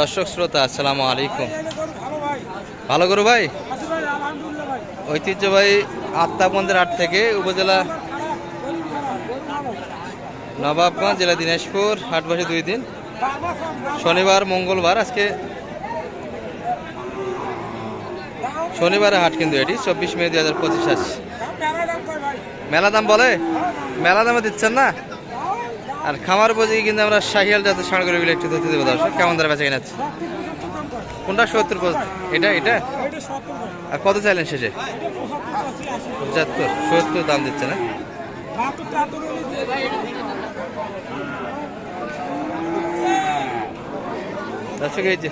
দর্শক শ্রোতা, আসসালামু আলাইকুম। ভালো করো ভাই? ঐতিহ্যবাহী আত্মাবন্দের হাট থেকে উপজেলা নবাবগঞ্জ, জেলা দিনাজপুর, হাট বসে দুই দিন। শনিবার, মঙ্গলবার, আজকে শনিবারে হাট কিন্তু এটি, চব্বিশ মে দুই হাজার পঁচিশ আছে মেলা দাম বলে? মেলা দামে দিচ্ছেন না? আর খামার বুঝি কিন্তু আমরা শাহিয়াল জাতের ষাঁড়গুলো একটু ধরতে দেবো দর্শক। কেমন দ্বারা বেচা কিনাচ্ছে কোনটা সত্তর? এটা এটা? আর কত চাইলেন শেষে? পঁচাত্তর, সত্তর দাম দিচ্ছে না? দর্শক, এই যে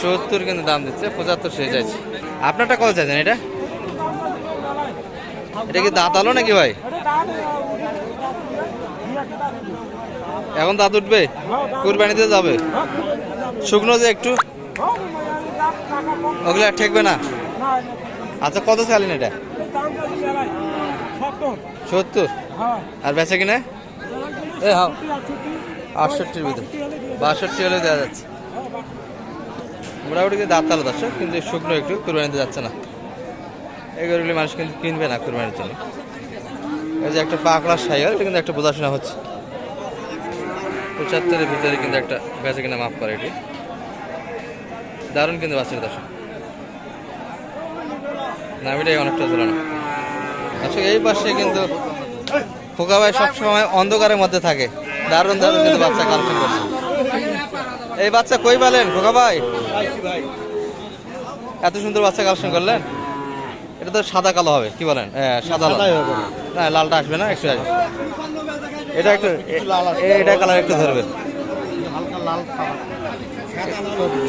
সত্তর কিন্তু দাম দিচ্ছে, পঁচাত্তর শেষ যাচ্ছে। আপনারটা কত চাইছেন এটা? এটা কি দাঁত আলো নাকি ভাই? এখন দাঁত উঠবে? কুরবানিতে যাবে? শুকনো যে একটু? ওগুলো ঠেকবে না? আচ্ছা কত চাইলেন এটা? সত্তর? আর বেচা কিনা? এ হ্যাঁ। আটষট্টির ভিতরে। বাষট্টি হলে দেওয়া যাচ্ছে। মোটামুটি দাঁত আলো দর্শক কিন্তু শুকনো একটু, কুরবানিতে যাচ্ছে না। এগুলো মানুষ কিন্তু কিনবে না কুরবানির জন্য। এই যে একটা পাকড়া সাইয়ার এটা কিন্তু একটা বোঝাশোনা হচ্ছে। পঁচাত্তরের ভিতরে কিন্তু একটা বেচা কিনা মাফ করে এটি। দারুণ কিন্তু বাচ্চার দর্শক। নামিটাই অনেকটা ঝোলানো। আচ্ছা এই পাশে কিন্তু খোকা ভাই সবসময় অন্ধকারের মধ্যে থাকে। দারুণ দারুণ কিন্তু বাচ্চা কালেকশন করছে। এই বাচ্চা কই পেলেন খোকা ভাই? এত সুন্দর বাচ্চা কালেকশন করলেন? এটা তো সাদা কালো হবে কি বলেন? হ্যাঁ সাদা না লালটা আসবে না একশো আসবে। এটা একটু এটা কালার একটু ধরবে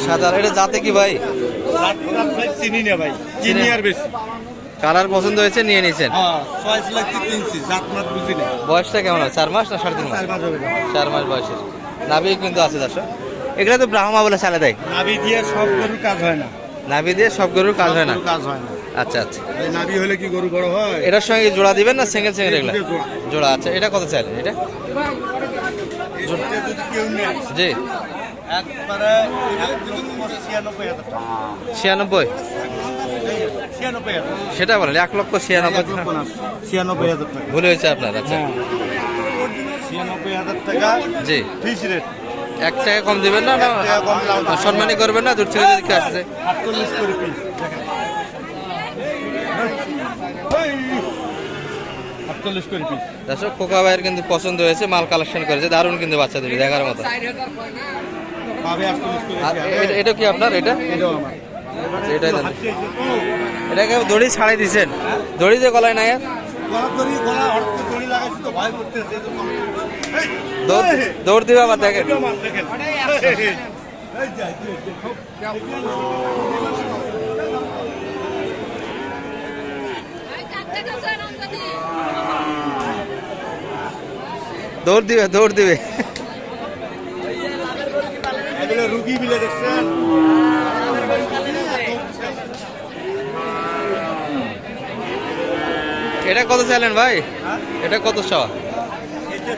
সাদা এটা যাতে কি ভাই? চিনি। না ভাই চিনি আর বেশি কালার পছন্দ হয়েছে নিয়ে নিয়েছেন? হ্যাঁ বয়সটা কেমন হবে? চার মাস না সাড়ে তিন মাস? চার মাস বয়সের। নাভি কিন্তু আছে দর্শক। এগুলো তো ব্রাহ্মা বলে চালে দেয়। নাভি দিয়ে সব গরুর কাজ হয় না। নাভি দিয়ে সব গরুর কাজ হয় না। কাজ হয় না। আচ্ছা আচ্ছা। এই নাভি হলে কি গরু বড় হয়? এটার সঙ্গে জোড়া দিবেন না সিঙ্গেল সিঙ্গেল এগুলো জোড়া। আচ্ছা এটা কত চাইলেন এটা? জি। ছিয়ানব্বই সেটা বলেন এক লক্ষ ছিয়ানব্বই ছিয়ানব্বই হাজার টাকা। ভুল হয়েছে আপনার আচ্ছা। হ্যাঁ। ছিয়ানব্বই হাজার টাকা জি। ফিস রেট। এক টাকা কম দিবেন না। সম্মানই করবেন না দূর থেকে যদি আসছে আটচল্লিশ করে পিস দেখেন দর্শক খোকা ভাইয়ের কিন্তু পছন্দ হয়েছে মাল কালেকশন করেছে দারুণ কিন্তু বাচ্চা দুটি দেখার মতো এটা কি আপনার এটা এটাই এটাকে দড়ি ছাড়াই দিছেন দড়ি যে গলায় নাই দড়ি গলা হঠাৎ দড়ি লাগাইছি তো ভয় করতেছে এই জন্য। এই, দৌড় দৌড় দিবে আবার দেখেন এটা আমার, দেখেন। এই যা, এই যা, এই যা। দৌড় দিবে দৌড় দিবে। এগুলো রুগী বিলে দেখছেন? এটা কত চাইলেন ভাই? হ্যাঁ? এটা কত শ এটা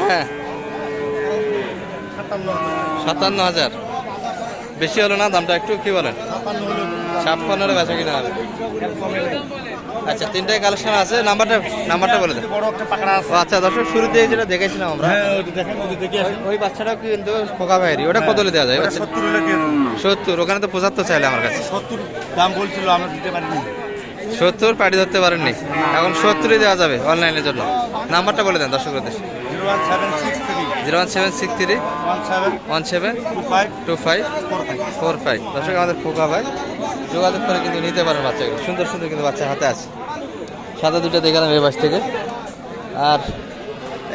হ্যাঁ। সাতান্ন হাজার। বেশি হলো না দামটা একটু কি বলেন? ছাপ্পান্নরে বেচা কিনা হবে। আচ্ছা তিনটায় কালেকশন আছে নাম্বারটা নাম্বারটা বলে দেন। আচ্ছা দর্শক শুরুতে যেটা দেখেছিলাম আমরা। হ্যাঁ ওই বাচ্চাটাও কিন্তু খোকা ভাইয়েরই ওটা কত দেওয়া যায়? সত্তর দিয়ে। ওখানে তো পঁচাত্তর চাইলে আমার কাছে। সত্তর দাম বলছিল আমরা দিতে পারিনি। সত্তর পাড়ি ধরতে পারেননি। এখন সত্তরই দেওয়া যাবে অনলাইনের জন্য। নাম্বারটা বলে দেন দর্শকদের zero one seven six three zero one seven six three? One seven? One seven two five? Two five four five দর্শক আমাদের খোকা ভাই যোগাযোগ করে কিন্তু নিতে পারেন বাচ্চাগুলো। সুন্দর সুন্দর কিন্তু বাচ্চা হাতে আছে। সাদা দুটো দেখালাম এই বাস থেকে। আর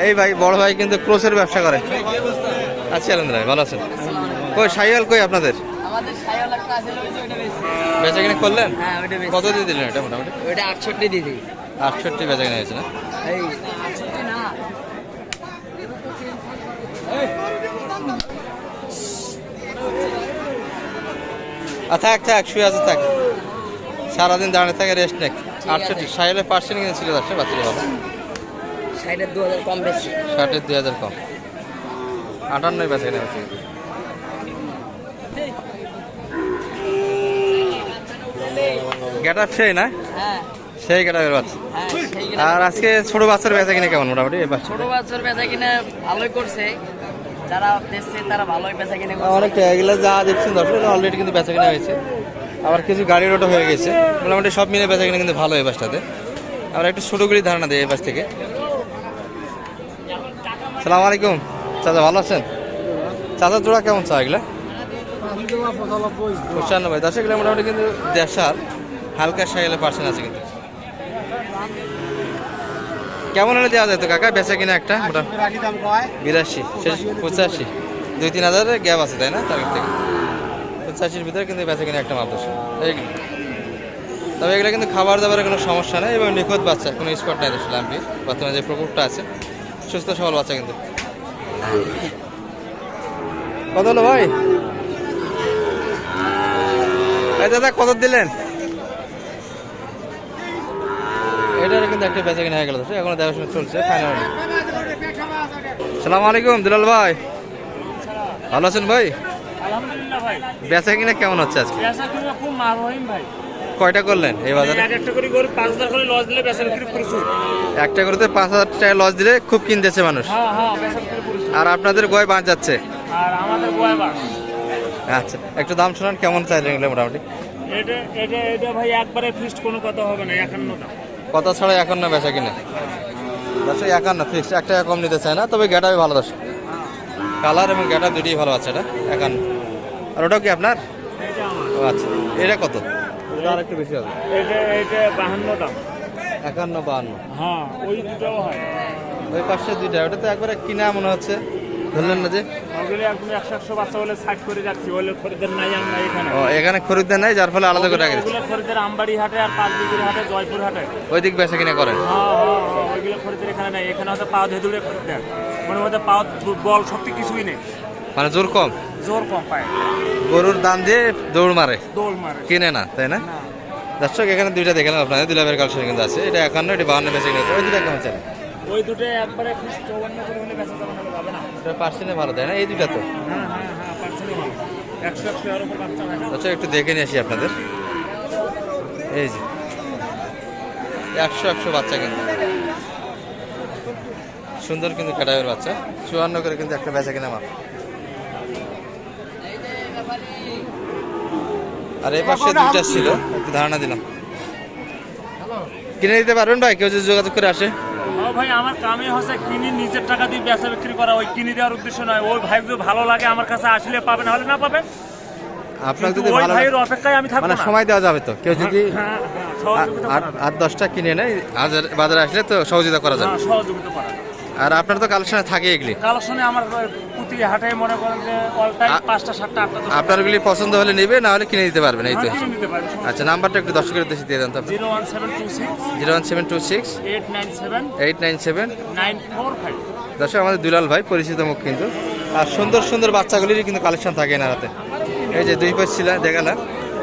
এই ভাই বড় ভাই কিন্তু ক্রোসের ব্যবসা করে। আচ্ছা আলহামদুলিল্লাহ ভালো আছেন? কই সাইয়াল কই আপনাদের? আছে বেচা কিনে করলেন? হ্যাঁ কত দিয়ে দিলেন এটা মোটামুটি? ওইটা আটষট্টি দিদি আটষট্টি বেচা কিনে হয়েছে না? এই না থাক থাক শুয়ে আছে থাক। সারাদিন দাঁড়িয়ে থাকে রেস্ট নেক। আটষট্টি সাইলে পার্সেন্ট কিন্তু ছিল আসছে বাচ্চাটি ভালো ষাটের দু হাজার কম বেশি। ষাটের দু হাজার কম। আটান্নই বেচা কেনা হচ্ছে সেই না? হ্যাঁ। সেই গেটা বের বাচ্চা। হ্যাঁ, আর আজকে ছোট বাচ্চার বেচা কিনে কেমন মোটামুটি? ছোট বাচ্চার বেচা কিনে ভালোই করছে। যা দেখছেন দর্শক অলরেডি কিন্তু বেচা কিনা হয়েছে। আবার কিছু গাড়ির ওটা হয়ে গেছে। মোটামুটি সব মিলে বেচা কিনা কিন্তু ভালো এই বাসটাতে। আমরা একটু ছোটো করে ধারণা দিই এই বাস থেকে। সালাম আলাইকুম। চাচা ভালো আছেন? চাচা জোড়া কেমন চা এগুলা? পঁচানব্বই। দশ এগুলো মোটামুটি কিন্তু দেশার হালকা সাইকেলের পার্সেন্ট আছে কিন্তু। কেমন হলে দেওয়া যায় তো কাকা? বেচা কিনা একটা? বিরাশি। পঁচাশি। দুই তিন হাজার গ্যাপ আছে তাই না? তার থেকে। পঁচাশির ভিতরে কিন্তু বেচা কিনা একটা মাপ দর্শক তবে এগুলো কিন্তু খাবার দাবারের কোনো সমস্যা নেই এবং নিখুঁত বাচ্চা কোনো স্পট নাই দর্শক লাম্পি। বর্তমানে যে প্রকোপটা আছে সুস্থ সবল বাচ্চা কিন্তু। কত হলো ভাই? এই দাদা কত দিলেন? এটার কিন্তু একটা বেচা কিনা হয়ে গেল এখনও দেখাশোনা চলছে ফাইনালি সালাম আলাইকুম দুলাল ভাই। ভালো আছেন ভাই? বেচা কিনা কেমন হচ্ছে আজকে? খুব কয়টা করলেন এই বাজারে? একটা করতে পাঁচ হাজার টাকা লস দিলে খুব কিনতেছে মানুষ। হ্যাঁ হ্যাঁ আর আপনাদের গয় বাঁচ যাচ্ছে? আচ্ছা একটু দাম শোনান কেমন চাইলেন মোটামুটি? এটা এটা এটা ভাই একবারে ফিক্সড কোনো কথা হবে না একান্ন দাম কত ছাড়া একান্ন বেচা কিনে। দশ একান্ন ফিক্সড এক টাকা কম নিতে চায় না তবে গেটাই ভালো দশ কালার এবং গেটা দুটোই ভালো আছে এটা একান্ন। আর ওটাও কি আপনার? ও আচ্ছা এটা কত? ওটা আর একটু বেশি হবে। বাহান্ন দাম। একান্ন বাহান্ন। হ্যাঁ ওই দুটাও হয়। ওই পাশে দুইটা ওটা তো একবারে কিনা মনে হচ্ছে। ধরলেন না যে? একশো একশো বাচ্চা বলে সাইড করে রাখছি নাই আমরা এখানে। ও এখানে খরিদ্দার নাই যার ফলে আলাদা করে রাখি ওগুলো খরিদের আমবাড়ি হাটে আর হাটে জয়পুর হাটে ওই দিক বেচা কিনা করেন? হ্যাঁ হ্যাঁ হ্যাঁ, ওইগুলো এখানে নাই এখানে হয়তো পাও ধেদুড়ে খরিদের মনে মধ্যে পাও বল শক্তি কিছুই নেই। মানে জোর কম? জোর কম পায়। গরুর দাম দিয়ে দৌড় মারে? দোল মারে। কিনে না তাই না? দর্শক এখানে দুইটা দেখলাম আপনাদের দুলাবের কালেকশন কিন্তু আছে। এটা একান্ন এটা বাহান্ন বেচে কিনে ওই দুটা কেমন চাই? ওই দুটো একবারে চৌবান্ন করে হলে বেচা যাবে না পাবে না। এটা পার্সেন্টে ভালো তাই না? এই দুইটা তো? হ্যাঁ হ্যাঁ হ্যাঁ ভালো। একশো একশো এর উপর বাচ্চা হয় না। একটু দেখে নিয়ে আসি আপনাদের। এই যে একশো একশো বাচ্চা কিন্তু। সুন্দর কিন্তু ক্যাটাগরির বাচ্চা। চুয়ান্ন করে কিন্তু একটা বেচা কিনা মাপ আর এই পাশে দুইটা ছিল একটু ধারণা দিলাম। কিনে দিতে পারবেন ভাই? কেউ যদি যোগাযোগ করে আসে। ও ভাই আমার কামে হচ্ছে কিনি নিজের টাকা দিয়ে বেচা বিক্রি করা ওই কিনি দেওয়ার উদ্দেশ্য নয়। ওই ভাই যদি ভালো লাগে আমার কাছে আসলে পাবে না হলে না পাবে। আপনার যদি ওই ভালো ভাইয়ের অপেক্ষায় আমি থাকব মানে না। সময় দেওয়া যাবে তো। কেউ যদি হ্যাঁ, হ্যাঁ, আট দশটা কিনে নেয় বাজারে আসলে তো সহযোগিতা করা যাবে। হ্যাঁ, সহযোগিতা করা যায়। আর আপনার তো কালেকশনে থাকে এগুলি? কালেকশনে আমার প্রতি হাটে মনে করেন যে অল টাইম পাঁচটা সাতটা আটটা আপনার ওগুলি পছন্দ হলে নেবে না হলে কিনে দিতে পারবেন এই তো। আচ্ছা নাম্বারটা একটু দর্শকের উদ্দেশ্যে দিয়ে দেন তো zero one seven two six zero one seven two six eight nine seven eight nine seven nine four five. দর্শক আমাদের দুলাল ভাই পরিচিত মুখ কিন্তু। আর সুন্দর সুন্দর বাচ্চাগুলির কিন্তু কালেকশন থাকে না হাতে। এই যে দুই পাশ ছিল দেখালাম।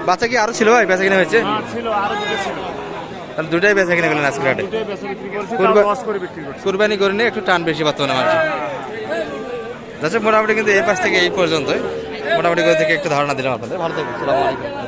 বাচ্চা কি আরও ছিল ভাই? বেচা কিনে হয়েছে? হ্যাঁ ছিল আরও দুটো ছিল। তাহলে দুটাই বেচা কিনে গেলেন আজকে হাটে? কুরবানি করে নিয়ে একটু টান বেশি বর্তমানে মানুষ যাচ্ছে মোটামুটি কিন্তু এই পাশ থেকে এই পর্যন্তই। মোটামুটি করে থেকে একটু ধারণা দিলাম আপনাদের। ভালো থাকবেন